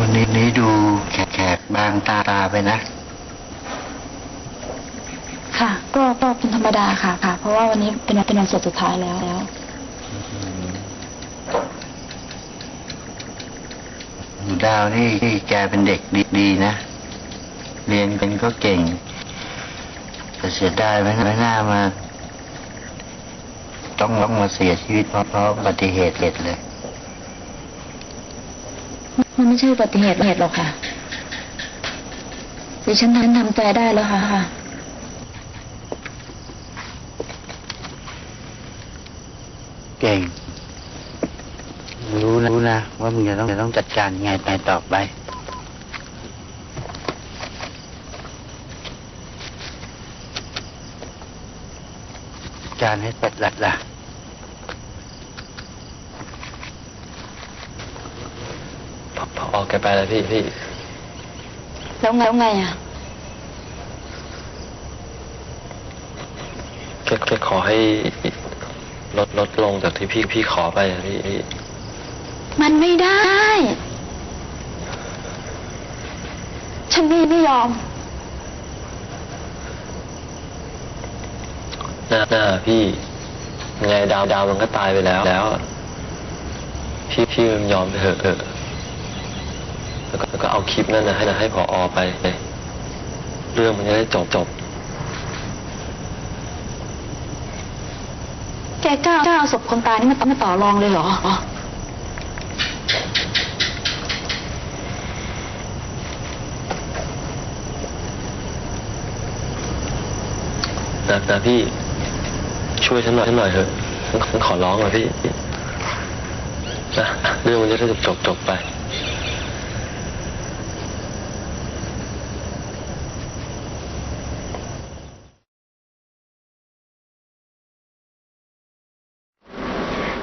วันนี้นี้ดูแขกแขกบางตาตาไปนะ ค่ะ ก็ก็เป็นธรรมดาค่ะค่ะ เพราะว่าวันนี้เป็นเป็นวันสดสุดท้ายแล้วแล้วหนูดาวนี่ที่แกเป็นเด็กดีดีนะ เรียนเป็นก็เก่งแต่เสียดายไม่ไม่น่ามา ต้องต้องมาเสียชีวิตเพราะเพราะอุบัติเหตุเหตุเลยมันไม่ใช่อุบัติเหตุเหตุหรอกค่ะดิฉันนั้นทำใจได้แล้วค่ะค่ะ เก่ง รู้นะรู้นะ ว่ามึงจะต้องจะต้องจัดการยังไงไปต่อไป การให้เสร็จหลัดละ พอพอแก ไปแล้วพี่พี่แล้วไงแล้วไงอะแกแกขอให้ลดลดลงจากที่พี่พี่ขอไปอะพี่พี่มันไม่ได้ ฉันไม่ไม่ยอม หน้าหน้าพี่ยังไงดาวดาวมันก็ตายไปแล้วแล้วอะพี่พี่ยอมไปเถอะเถอะ แล้วก็แล้วก็เอาคลิปนั้นนะให้นะให้พออไปเลยเรื่องมันจะได้จบจบแกกล้ากล้าเอาศพคนตายนี่มามาต่อรองเลยเหรอ นะนะพี่ช่วยฉันหน่อยฉันหน่อยเถอะฉันฉันขอร้องอะพี่นะเรื่องมันจะได้จบจบจบไป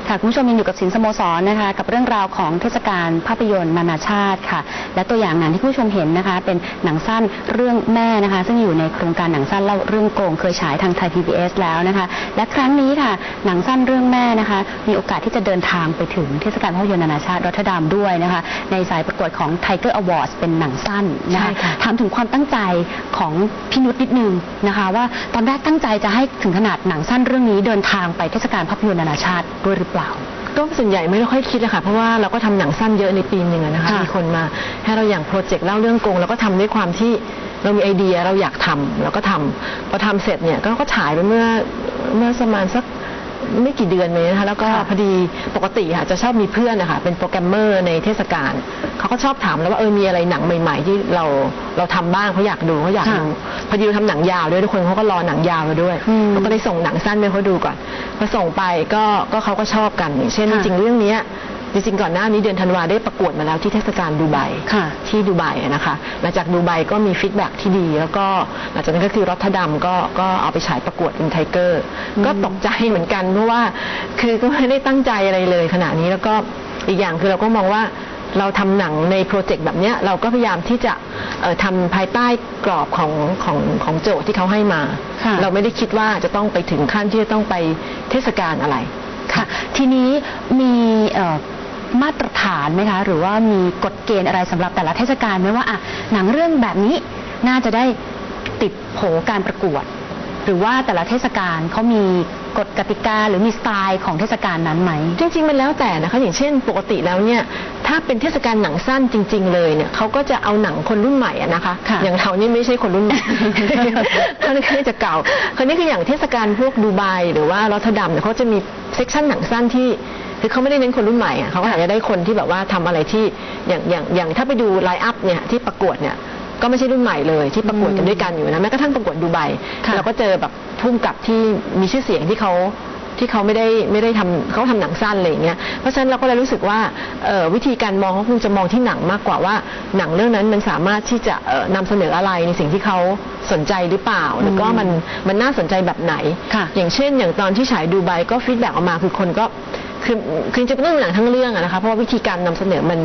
ค่ะคุณผู้ชมยังอยู่กับสินสโมสรนะคะ กับเรื่องราวของเทศกาลภาพยนตร์นานาชาติค่ะ และตัวอย่างหนังที่คุณผู้ชมเห็นนะคะ เป็นหนังสั้นเรื่องแม่นะคะ ซึ่งอยู่ในโครงการหนังสั้นเล่าเรื่องโกงเคยฉายทางไทย PBS แล้วนะคะ และครั้งนี้ค่ะ หนังสั้นเรื่องแม่นะคะ มีโอกาสที่จะเดินทางไปถึงเทศกาลภาพยนตร์นานาชาติรัตดามด้วยนะคะ ในสายประกวดของ Tiger Awards เป็นหนังสั้นนะคะใช่ค่ะถามถึงความตั้งใจของพี่นุชนิดนึงนะคะ ว่าตอนแรกตั้งใจจะให้ถึงขนาดหนังสั้นเรื่องนี้เดินทางไปเทศกาลภาพยนตร์นานาชาติด้วยหรือเปล่า ก็ส่วนใหญ่ไม่ได้ค่อยคิดอะค่ะเพราะว่าเราก็ทำหนังสั้นเยอะในปีหนึ่งอะนะคะค่ะมีคนมาให้เราอย่างโปรเจกต์เล่าเรื่องโกงเราก็ทำด้วยความที่เรามีไอเดียเราอยากทำเราก็ทำพอทำเสร็จเนี่ยก็ก็ฉายไปเมื่อเมื่อประมาณสัก ไม่กี่เดือนเลยนะคะแล้วก็ค่ะพอดีปกติค่ะจะชอบมีเพื่อนนะคะเป็นโปรแกรมเมอร์ในเทศกาลเขาก็ชอบถามแล้วว่าเออมีอะไรหนังใหม่ ๆ ที่เราเราทำบ้างเขาอยากดูเขาอยากดูพอดีเราทำหนังยาวด้วยทุกคนเขาก็รอหนังยาวเราด้วยอืมเราก็ได้ส่งหนังสั้นไปให้เขาดูก่อนพอส่งไปก็ก็เขาก็ชอบกันอย่างเช่นค่ะจริงๆเรื่องเนี้ย จริงๆก่อนหน้านี้เดือนธันวาได้ประกวดมาแล้วที่เทศกาลดูไบค่ะที่ดูไบอะนะคะหลังจากดูไบก็มีฟีดแบ็กที่ดี แล้วก็หลังจากนั้นก็คือรอตเทอร์ดัมก็ก็เอาไปฉายประกวดเป็นไทเกอร์ก็ตกใจเหมือนกันเพราะว่าคือก็ไม่ได้ตั้งใจอะไรเลยขณะนี้แล้วก็อีกอย่างคือเราก็มองว่าเราทำหนังในโปรเจกต์แบบเนี้ยเราก็พยายามที่จะเอ่อทำภายใต้กรอบของของของโจทย์ที่เขาให้มาค่ะเราไม่ได้คิดว่าจะต้องไปถึงขั้นที่จะต้องไปเทศกาลอะไรค่ะ ทีนี้มีเอ่อ มาตรฐานไหมคะ หรือว่ามีกฎเกณฑ์อะไรสำหรับแต่ละเทศกาลไหมว่าอะหนังเรื่องแบบนี้น่าจะได้ติดโผการประกวด หรือว่าแต่ละเทศกาลเขามีกฎกติกาหรือมีสไตล์ของเทศกาลนั้นไหม จริงๆ มันแล้วแต่นะคะ อย่างเช่น ปกติแล้วเนี่ย ถ้าเป็นเทศกาลหนังสั้นจริง ๆ เลยเนี่ยเขาก็จะเอาหนังคนรุ่นใหม่อะนะคะค่ะอย่างเรานี่ไม่ใช่คนรุ่นใหม่เขาค่อนข้างจะเก่าคราวนี้คืออย่างเทศกาลพวกดูไบหรือว่ารอตเทอร์ดัมเนี่ยเขาจะมีเซกชันหนังสั้นที่คือเขาไม่ได้เน้นคนรุ่นใหม่อะเขาก็อยากจะได้คนที่แบบว่าทำอะไรที่อย่างอย่างอย่างถ้าไปดูไลน์อัพเนี่ยที่ประกวดเนี่ย ก็ไม่ใช่รุ่นใหม่เลยที่ประกวดกันด้วยกันอยู่นะแม้กระทั่งประกวดดูไบค่ะเราก็เจอแบบพุ่มกับที่มีชื่อเสียงที่เขาที่เขาไม่ได้ไม่ได้ทำเขาทำหนังสั้นอะไรอย่างเงี้ยเพราะฉะนั้นเราก็เลยรู้สึกว่าเอ่อวิธีการมองเขาคงจะมองที่หนังมากกว่าว่า หนังเรื่องนั้นมันสามารถที่จะเอ่อนำเสนออะไรในสิ่งที่เขาสนใจหรือเปล่าแล้วก็มันมันน่าสนใจแบบไหนค่ะอย่างเช่น อย่างตอนที่ฉายดูไบก็ฟีดแบ็กออกมาคือคนก็คือคือจริงๆเป็นเรื่องหนังทั้งเรื่องอะนะคะเพราะว่าวิธีการนำเสนอมัน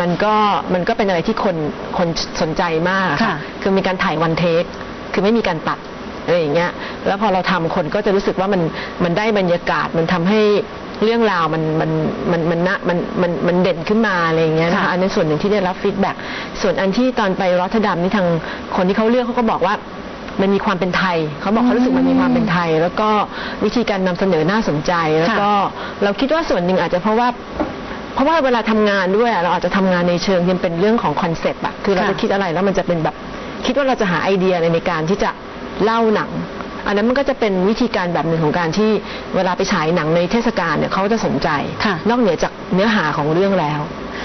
มันก็มันก็เป็นอะไรที่คนคนสนใจมากอะค่ะค่ะ คือมีการถ่ายวันเทค คือไม่มีการตัดอะไรอย่างเงี้ย แล้วพอเราทำคนก็จะรู้สึกว่ามันมันได้บรรยากาศ มันทำให้เรื่องราวมันมันมันมันน่ะมันมันมันเด่นขึ้นมาอะไรอย่างเงี้ยนะคะค่ะอันนั้นส่วนหนึ่งที่ได้รับฟีดแบ็กส่วนอันที่ตอนไปรอตเทอร์ดัมนี่ทางคนที่เขาเลือกเขาก็บอกว่ามันมีความเป็นไทย เขาบอกเขารู้สึกมันมีความเป็นไทย แล้วก็วิธีการนำเสนอน่าสนใจ แล้วก็เราคิดว่าส่วนหนึ่งอาจจะเพราะว่า เพราะว่าเวลาทำงานด้วยอะเราอาจจะทำงานในเชิงที่เป็นเรื่องของคอนเซปต์อะคือเราค่ะจะคิดอะไรแล้วมันจะเป็นแบบ คิดว่าเราจะหาไอเดียอะไรในการที่จะเล่าหนัง อันนั้นมันก็จะเป็นวิธีการแบบหนึ่งของการที่เวลาไปฉายหนังในเทศกาลเนี่ยเขาจะสนใจค่ะนอกเหนือจากเนื้อหาของเรื่องแล้ว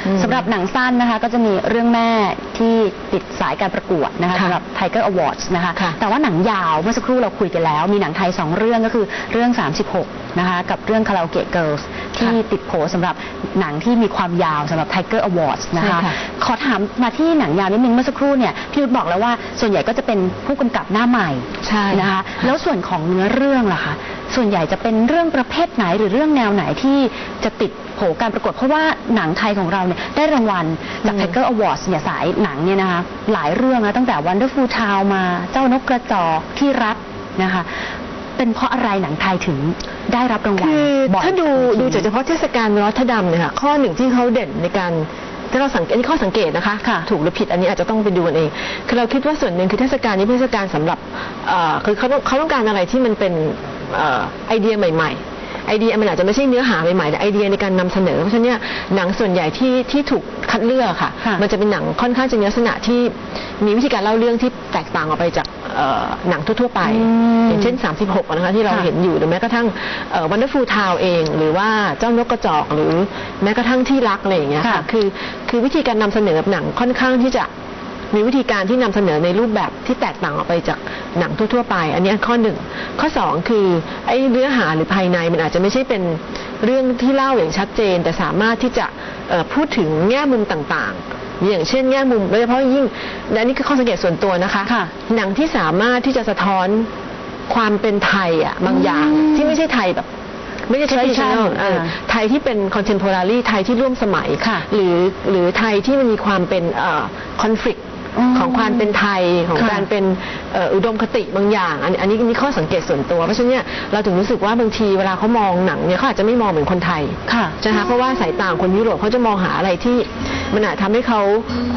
อืมสำหรับหนังสั้นนะคะก็จะมีเรื่องแม่ที่ติดสายการประกวดนะคะค่ะสำหรับ Tiger Awards นะคะค่ะแต่ว่าหนังยาวเมื่อสักครู่เราคุยกันแล้ว มีหนังไทย 2 เรื่องก็คือเรื่อง 36 นะคะกับเรื่อง Karaoke Girls ที่ติดโผสำหรับหนังที่มีความยาวสำหรับ Tiger Awards นะคะใช่ค่ะขอถามมาที่หนังยาวนิดนึงเมื่อสักครู่เนี่ยพี่ยุทธบอกแล้วว่าส่วนใหญ่ก็จะเป็นผู้กำกับหน้าใหม่ใช่นะคะแล้วส่วนของเนื้อเรื่องล่ะคะส่วนใหญ่จะเป็นเรื่องประเภทไหนหรือเรื่องแนวไหนที่จะติดโผการประกวดเพราะว่าหนังไทยของเราเนี่ยได้รางวัลจากอืม Tiger Awards เนี่ยสายหนังเนี่ยนะคะหลายเรื่องนะตั้งแต่ Wonderful Town มาเจ้านกกระจอกที่รักนะคะ เป็นเพราะอะไรหนังไทยถึงได้รับรางวัลคือบ่อยถ้าดูจริงๆดูจากเฉพาะเทศกาลรอตเทอร์ดัมเนี่ยค่ะข้อหนึ่งที่เขาเด่นในการถ้าเราสังเกตอันนี้ข้อสังเกตนะคะค่ะถูกหรือผิดอันนี้อาจจะต้องไปดูกันเอง คือเราคิดว่าส่วนหนึ่งคือเทศกาลนี้เป็นเทศกาลสำหรับเอ่อคือเขาต้องเขาต้องการอะไรที่มันเป็นเอ่อไอเดียใหม่ ๆ ไอเดียมันอาจจะไม่ใช่เนื้อหาใหม่ๆแต่ไอเดียในการนำเสนอ เพราะฉะนั้นเนี่ยหนังส่วนใหญ่ที่ที่ถูกคัดเลือกค่ะ ค่ะ มันจะเป็นหนังค่อนข้างจะมีลักษณะที่มีวิธีการเล่าเรื่องที่แตกต่างออกไปจากเอ่อ หนังทั่วๆไปอืมอย่างเช่น 36 นะคะที่เราค่ะเห็นอยู่หรือแม้กระทั่งวันเดอร์ฟูลทาวเอง หรือว่าเจ้านกกระจอกหรือแม้กระทั่งที่รักอะไรอย่างเงี้ยค่ะค่ะคือคือวิธีการนำเสนอหนังค่อนข้างที่จะมีวิธีการที่นำเสนอในรูปแบบที่แตกต่างออกไปจากหนังทั่ว ๆ ไป อันนี้ข้อหนึ่งข้อสองคือไอ้เนื้อหาหรือภายในมันอาจจะไม่ใช่เป็นเรื่องที่เล่าอย่างชัดเจน แต่สามารถที่จะเอ่อพูดถึงแง่มุมต่างๆ อย่างเช่นแง่มุมโดยเฉพาะยิ่งและนี่คือข้อสังเกตส่วนตัวนะคะค่ะ หนังที่สามารถที่จะสะท้อนความเป็นไทยอะบางอย่างอืมที่ไม่ใช่ไทยแบบ ไม่ใช่ Traditional traditional เอออ่า ไทยที่เป็น contemporary ไทยที่ร่วมสมัย ค่ะ หรือหรือไทยที่มันมีความเป็นเอ่อ conflict อืม ของความเป็นไทยของค่ะการเป็นเอ่ออุดมคติบางอย่าง อันอันนี้อันนี้ข้อสังเกตส่วนตัวเพราะฉะนั้นเนี่ยเราถึงรู้สึกว่าบางทีเวลาเขามองหนังเนี่ยเขาอาจจะไม่มองเหมือนคนไทยค่ะใช่ไหมคะเพราะว่าสายตาของคนยุโรปเขาจะมองหาอะไรที่มันอาจทำให้เขา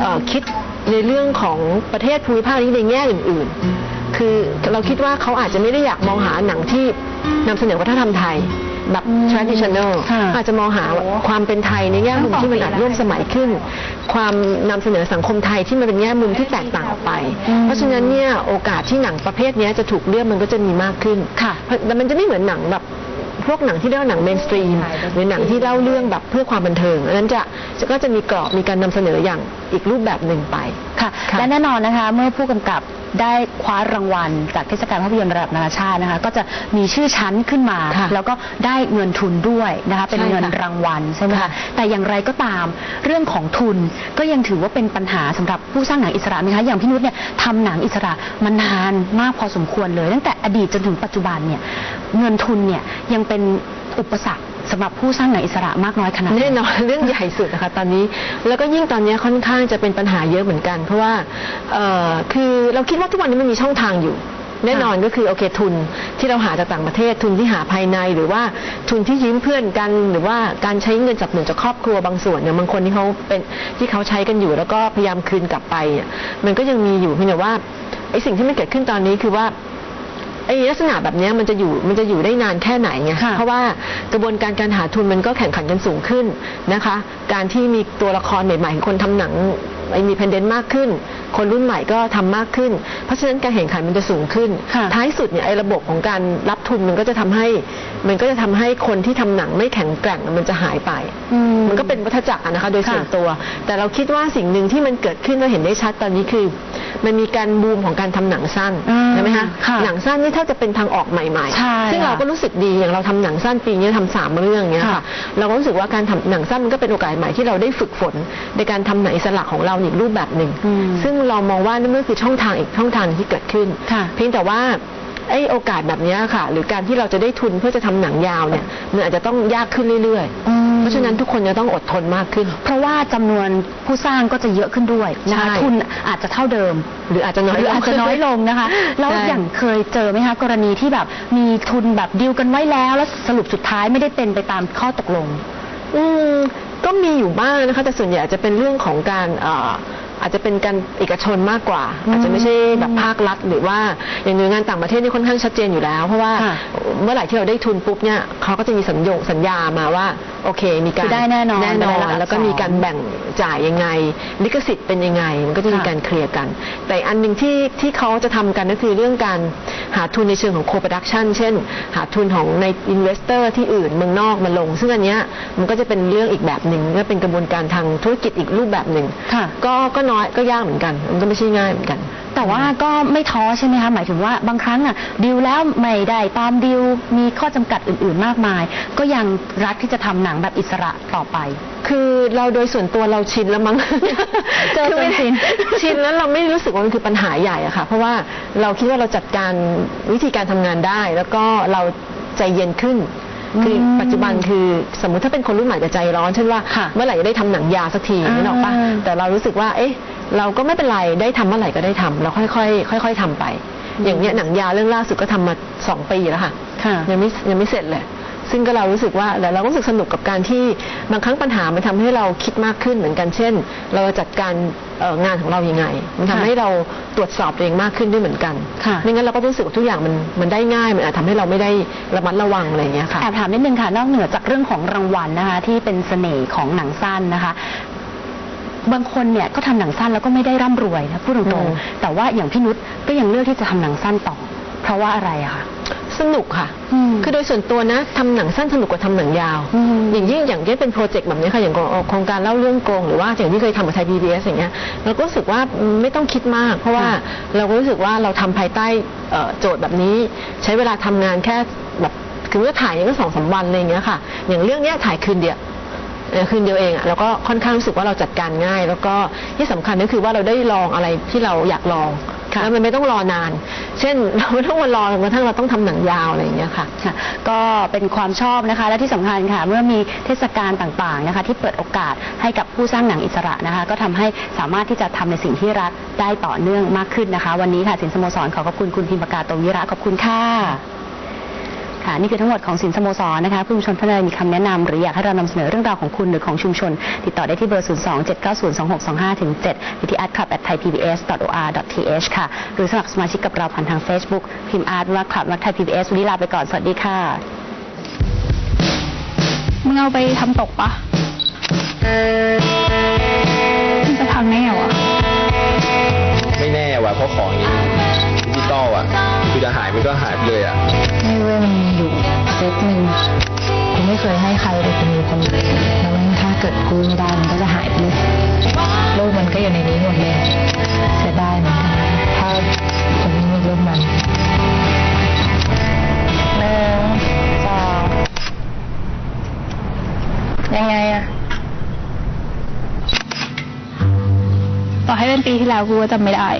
เอ่อคิดในเรื่องของประเทศภูมิภาคนี้ในแง่อื่น ๆ คือเราคิดว่าเขาอาจจะไม่ได้อยากมองหาหนังที่นำเสนอวัฒนธรรมไทย แบบอืม traditional ค่ะอาจจะมองหาความเป็นไทยในแง่มุมที่มันอาจร่วมสมัยขึ้น ความนำเสนอสังคมไทยที่มันเป็นแง่มุมที่แตกต่างออกไป อืมเพราะฉะนั้นเนี่ยโอกาสที่หนังประเภทเนี้ยจะถูกเลือกมันก็จะมีมากขึ้นค่ะเพราะแต่มันจะไม่เหมือนหนังแบบพวกหนังที่เรียกว่าหนังเมนสตรีมหรือหนังที่เล่าเรื่องแบบเพื่อความบันเทิงอันนั้นจะจะก็จะมีกรอบมีการนำเสนออย่างอีกรูปแบบหนึ่งไป ค่ะ ค่ะและแน่นอนนะคะ เมื่อผู้กำกับ ได้คว้ารางวัล จากเทศกาลภาพยนตร์ระดับนานาชาตินะคะ ก็จะมีชื่อชั้นขึ้นมา ค่ะแล้วก็ได้เงินทุนด้วยนะคะเป็นใช่ค่ะเงินรางวัลใช่ไหมคะค่ะ แต่อย่างไรก็ตามเรื่องของทุนก็ยังถือว่าเป็นปัญหาสำหรับผู้สร้างหนังอิสระไหมคะอย่างพี่นุชเนี่ยทำหนังอิสระมานานมากพอสมควรเลย ตั้งแต่อดีตจนถึงปัจจุบันเนี่ยเงินทุนเนี่ยยังเป็นอุปสรรค สำหรับผู้สร้างหนังอิสระมากน้อยขนาดไหน แน่นอน เรื่องใหญ่สุดนะคะตอนนี้แล้วก็ยิ่งตอนนี้ค่อนข้างจะเป็นปัญหาเยอะเหมือนกัน เพราะว่าเอ่อคือเราคิดว่าทุกวันนี้มันมีช่องทางอยู่ แน่นอนก็คือโอเคทุนที่เราหาจากต่างประเทศทุนที่หาภายในหรือว่าทุนที่ยืมเพื่อนกัน หรือว่าการใช้เงินจับหนุนจากครอบครัวบางส่วนอย่างบางคนที่เขาเป็นที่เขาใช้กันอยู่ แล้วก็พยายามคืนกลับไปเนี่ยมันก็ยังมีอยู่เพียงแต่ว่าไอ้สิ่งที่มันเกิดขึ้นตอนนี้คือว่า ไอ้ลักษณะแบบเนี้ยมันจะอยู่มันจะอยู่ได้นานแค่ไหนไงค่ะเพราะว่ากระบวนการการหาทุนมันก็แข่งขันกันสูงขึ้นนะคะ การที่มีตัวละครใหม่ๆคนทำหนังไอ้ มีเพนเดนต์มากขึ้น คนรุ่นใหม่ก็ทำมากขึ้น เพราะฉะนั้นการแข่งขันมันจะสูงขึ้นค่ะท้ายสุดเนี่ยไอ้ระบบของการรับทุนมันก็จะทำให้ มันก็จะทำให้คนที่ทำหนังไม่แข็งแกร่งมันจะหายไปอืมมันก็เป็นวัฏจักรอะนะคะโดยค่ะส่วนตัว แต่เราคิดว่าสิ่งหนึ่งที่มันเกิดขึ้นเราเห็นได้ชัดตอนนี้คือ มันมีการบูมของการทำหนังสั้นอืมใช่ไหมคะค่ะหนังสั้นนี่ถ้าจะเป็นทางออกใหม่ใช่ๆซึ่งเราก็รู้สึกดีอย่างเราทำหนังสั้นปีนี้ทำสามเรื่องเนี้ยค่ะค่ะเราก็รู้สึกว่าการทำหนังสั้นมันก็เป็นโอกาสใหม่ที่เราได้ฝึกฝนในการทำหนังอิสระของเราอีกรูปแบบหนึ่งอืมซึ่งเรามองว่านั่นก็คือช่องทางอีกช่องทางหนึ่งที่เกิดขึ้นค่ะเพียงแต่ว่าไอ้โอกาสแบบเนี้ยค่ะ หรือการที่เราจะได้ทุนเพื่อจะทำหนังยาวเนี่ยมันอาจจะต้องยากขึ้นเรื่อยอืมเพราะฉะนั้นทุกคนจะต้องอดทนมากขึ้น เพราะว่าจำนวนผู้สร้างก็จะเยอะขึ้นด้วยนะคะใช่ทุนอาจจะเท่าเดิม หรืออาจจะน้อยหรืออาจจะน้อยลงนะคะแล้วใช่อย่างเคยเจอไหมคะกรณีที่แบบมีทุนแบบดีลกันไว้แล้ว แล้วสรุปสุดท้ายไม่ได้เป็นไปตามข้อตกลง อืม ก็มีอยู่บ้างนะคะแต่ส่วนใหญ่อาจจะเป็นเรื่องของการ อ่ออาจจะเป็นการเอกชนมากกว่าอืมอาจจะไม่ใช่แบบภาครัฐ หรือว่าอย่างหน่วยงานต่างประเทศนี่ค่อนข้างชัดเจนอยู่แล้ว เพราะว่าค่ะเมื่อไหร่ที่เราได้ทุนปุ๊บเนี่ยเขาก็จะมีสัญญงสัญญามาว่าโอเค มีการคือได้แน่นอนแน่นอเป็นรายนลักษณ์แล้วก็มีการแบ่งจ่ายยังไง ลิขสิทธิ์เป็นยังไง มันก็จะมีค่ะการเคลียร์กัน แต่อันหนึ่งที่ที่เขาจะทำกันก็คือเรื่องการหาทุนในเชิงของโค p ร o ดักชันเช่น หาทุนของในอินเวสเตอร์ที่อื่นเมืองนอกมาลง ซึ่งอันเนี้ยมันก็จะเป็นเรื่องอีกแบบหนึ่งก็เป็นกระบวนการทางธุรกิจอีกรูปแบบหนึ่งค่ะก็ก็น้อยก็ยากเหมือนกัน มันก็ไม่ใช่ง่ายเหมือนกัน แต่ว่าก็ไม่ท้อใช่ไหมคะหมายถึงว่าบางครั้งอะดิวแล้วไม่ได้ตามดิวมีข้อจำกัดอื่นๆมากมาย ก็ยังรักที่จะทำหนังแบบอิสระต่อไป คือเราโดยส่วนตัวเราชินแล้วมั้ง เจอจนคือไม่ชิน ชินแล้วเราไม่รู้สึกว่ามันคือปัญหาใหญ่อะค่ะ เพราะว่าเราคิดว่าเราจัดการวิธีการทำงานได้ แล้วก็เราใจเย็นขึ้น คืออมปัจจุบันคือสมมุติถ้าเป็นคนรุ่นใหม่จะใจร้อนเช่นว่าค่ะเมื่อไหร่จะได้ทำหนังยาวสักทีอ่านึกออกปะแต่เรารู้สึกว่า เอ๊ะ เราก็ไม่เป็นไรได้ทำเมื่อไหร่ก็ได้ทำเราค่อยๆค่อย ๆทำไป อย่างเนี้ยหนังยาวเรื่องล่าสุดก็ทำมาสองปีแล้วค่ะค่ะยังไม่ยังไม่เสร็จเลย ซึ่งก็เรารู้สึกว่าแต่เราก็รู้สึกสนุกกับการที่บางครั้งปัญหามันทำให้เราคิดมากขึ้นเหมือนกันเช่น เราจะจัดการเอ่องานของเรายังไง มันทำค่ะให้เราตรวจสอบตัวเองมากขึ้นด้วยเหมือนกันค่ะ ไม่งั้นเราก็รู้สึกว่าทุกอย่างมันมันได้ง่ายมันอาจทำให้เราไม่ได้ระมัดระวังอะไรอย่างเงี้ยค่ะ แอบถามนิดนึงค่ะ นอกเหนือจากเรื่องของรางวัลนะคะ ที่เป็นเสน่ห์ของหนังสั้นนะคะ บางคนเนี่ยก็ทำหนังสั้นแล้วก็ไม่ได้ร่ำรวยนะพูดตรงอืม ๆแต่ว่าอย่างพี่นุชก็ยังเลือกที่จะทำหนังสั้นต่อ เพราะว่าอะไรอะคะ สนุกค่ะอืมคือโดยส่วนตัวนะทำหนังสั้นสนุกกว่าทำหนังยาวอืมอย่างยิ่งอย่างที่เป็นโปรเจกต์แบบนี้ค่ะ อย่างโครงการเล่าเรื่องโกงหรือว่าอย่างที่เคยทำกับไทยพีบีเอสอย่างเงี้ยเราก็รู้สึกว่าไม่ต้องคิดมาก เพราะว่าเราก็รู้สึกว่าเราทำภายใต้เอ่อโจทย์แบบนี้ ใช้เวลาทำงานแค่แบบคือเมื่อถ่ายเนี่ยก็สองสามวันอะไรอย่างเงี้ยค่ะ อย่างเรื่องเนี้ยถ่ายคืนเดียวเอ่อคืนเดียวเองอะเราก็ค่อนข้างรู้สึกว่าเราจัดการง่าย แล้วก็ที่สำคัญก็คือว่าเราได้ลองอะไรที่เราอยากลองค่ะ แล้วมันไม่ต้องรอนาน เช่นเราไม่ต้องมารอจนกระทั่งเราต้องทำหนังยาวอะไรอย่างเงี้ยค่ะค่ะ ก็เป็นความชอบนะคะ และที่สำคัญค่ะ เมื่อมีเทศกาลต่างๆนะคะ ที่เปิดโอกาสให้กับผู้สร้างหนังอิสระนะคะ ก็ทำให้สามารถที่จะทำในสิ่งที่รักได้ต่อเนื่องมากขึ้นนะคะ วันนี้ค่ะสินสโมสรขอขอบคุณคุณพิมปากาโตวิระขอบคุณค่ะ ค่ะนี่คือทั้งหมดของสินสโมสรนะคะผู้ชมท่านใดมีคำแนะนำหรืออยากให้เรานำเสนอเรื่องราวของคุณหรือของชุมชน ติดต่อได้ที่เบอร์ 0 2 7 9 0 2 6 2 5ถึง7หรือที่ a d club at thaipbs.or.th ค่ะ หรือสมัครสมาชิกกับเราผ่านทาง Facebook พิมพ์อาร์ตว่าคลับว่าไทย PBS วันนี้ลาไปก่อน สวัสดีค่ะ มึงเอาไปทำตกปะมันจะพังแน่วะไม่แน่ว่ะเพราะของอย่างนี้ดิจิตอลอะคือ จะหายมันก็หายไปเลยอะ ไม่เว้ยมันอยู่เซตหนึ่งกูไม่เคยให้ใครเลยกูมีคนเดียวแล้วมันถ้าเกิดกู้ไม่ได้มันก็จะหายไปเลยรูปมันก็อยู่ในนี้หมดเลยเสียดายเหมือนกันถ้าคนที่มีรูปมันหนึ่งสองยังไงอะต่อให้เป็นปีที่แล้วกูก็จำไม่ได้